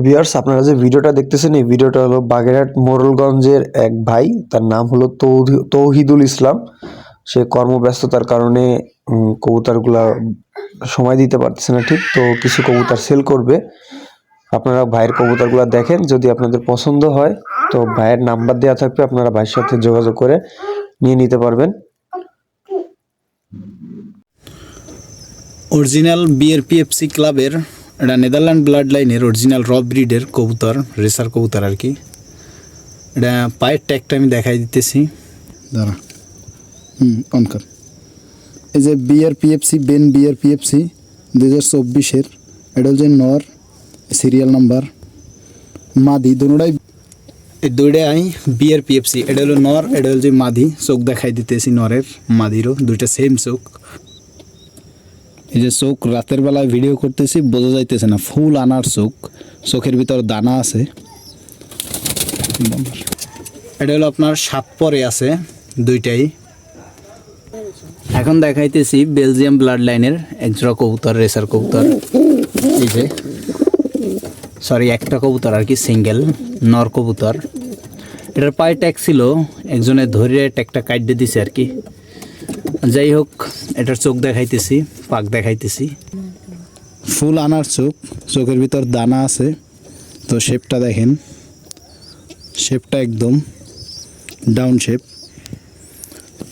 Viewers, আপনারা যে ভিডিওটা দেখতেছেন, এই ভিডিওটা হলো বাগেরহাট মোরলগঞ্জের এক ভাই। তার নাম হলো তৌহি- তৌহিদুল ইসলাম। সে কর্মব্যস্ততার কারণে কবুতরগুলা সময় দিতে পারতেছে না ঠিক, তো কিছু কবুতর সেল করবে। আপনারা ভাইয়ের কবুতরগুলা দেখেন, যদি আপনাদের পছন্দ হয়, তো ভাইয়ের নাম্বার দেওয়া থাকবে, আপনারা ভাইয়ের সাথে যোগাযোগ করে নিয়ে নিতে পারবেন। অরিজিনাল বিআরপিএফসি ক্লাবের এটা নেদারল্যান্ড ব্লাড লাইনের অরিজিনাল র ব্রিডের কবুতর রেসার কবুতর আর কি। এটা পায়ের ট্যাগটা আমি দেখাই দিতেছি। দাঁড়া। হুম অন কর। এই যে বিআরপিএফসি বেন বিআরপিএফসি দু হাজার চব্বিশের এটা হচ্ছে নর সিরিয়াল নাম্বার মাদি দুটাই এই দুইটাই বিআরপিএফসি এটা হলো নর এটা হচ্ছে মাদি, চোখ দেখাই দিতেছি নরের মাদিরও, দুইটা সেম চোখ। এই যে চোখ রাতের বেলায় ভিডিও করতেছি, বোঝা যাইতেছে না, ফুল আনার চোখ, চোখের ভিতর দানা আছে। এটা হলো আপনার সাত পরে আছে, দুইটাই। এখন দেখাইতেছি বেলজিয়াম ব্লাড লাইনের একজোড়া কবুতর রেসার কবুতর। এই যে সরি একটা কবুতর আর কি সিঙ্গেল নর কবুতর। এটার পায়ে ট্যাগ ছিল, একজনে ধরে ট্যাগটা কাটতে দিছে আর কি। যাই হোক, এটার চোখ দেখাইতেছি, পাক দেখাইতেছি। ফুল আনার চোখ, চোখের ভিতর দানা আছে, তো শেপটা দেখেন। শেপটা একদম ডাউন শেপ।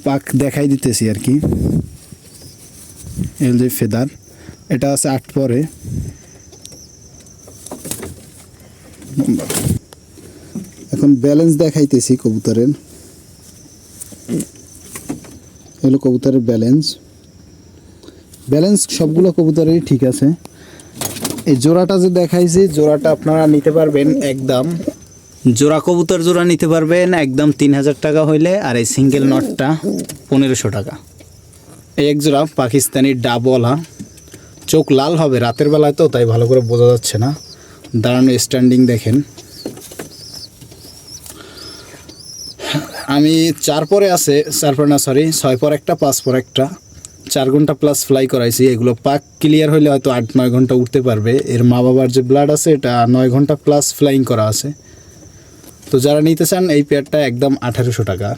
পাক দেখাই দিতেছি আর কি। এল যে ফেদার, এটা আছে আট পরে। এখন ব্যালেন্স দেখাইতেছি কবুতরের। হলো কবুতরের ব্যালেন্স ব্যালেন্স সবগুলো কবুতরেরই ঠিক আছে। এই জোড়াটা যে দেখাইছি জোড়াটা আপনারা নিতে পারবেন একদম। জোড়া কবুতর জোড়া নিতে পারবেন একদম তিন হাজার টাকা হইলে, আর এই সিঙ্গেল নটটা পনেরোশো টাকা। এই এক জোড়া পাকিস্তানি ডাবলা চোখ লাল হবে, রাতের বেলায় তো, তাই ভালো করে বোঝা যাচ্ছে না। দাঁড়ানো স্ট্যান্ডিং দেখেন। আমি চার পরে আছে, চার পরে না সরি ছয় পর একটা, পাঁচ পর একটা। চার ঘণ্টা প্লাস ফ্লাই করাইছি, এগুলো পাক ক্লিয়ার হলে হয়তো আট, নয় ঘণ্টা উঠতে পারবে। এর মা বাবার যে ব্লাড আছে, এটা নয় ঘণ্টা প্লাস ফ্লাইং করা আছে। তো যারা নিতে চান, এই পেয়ারটা একদম আঠারোশো টাকা।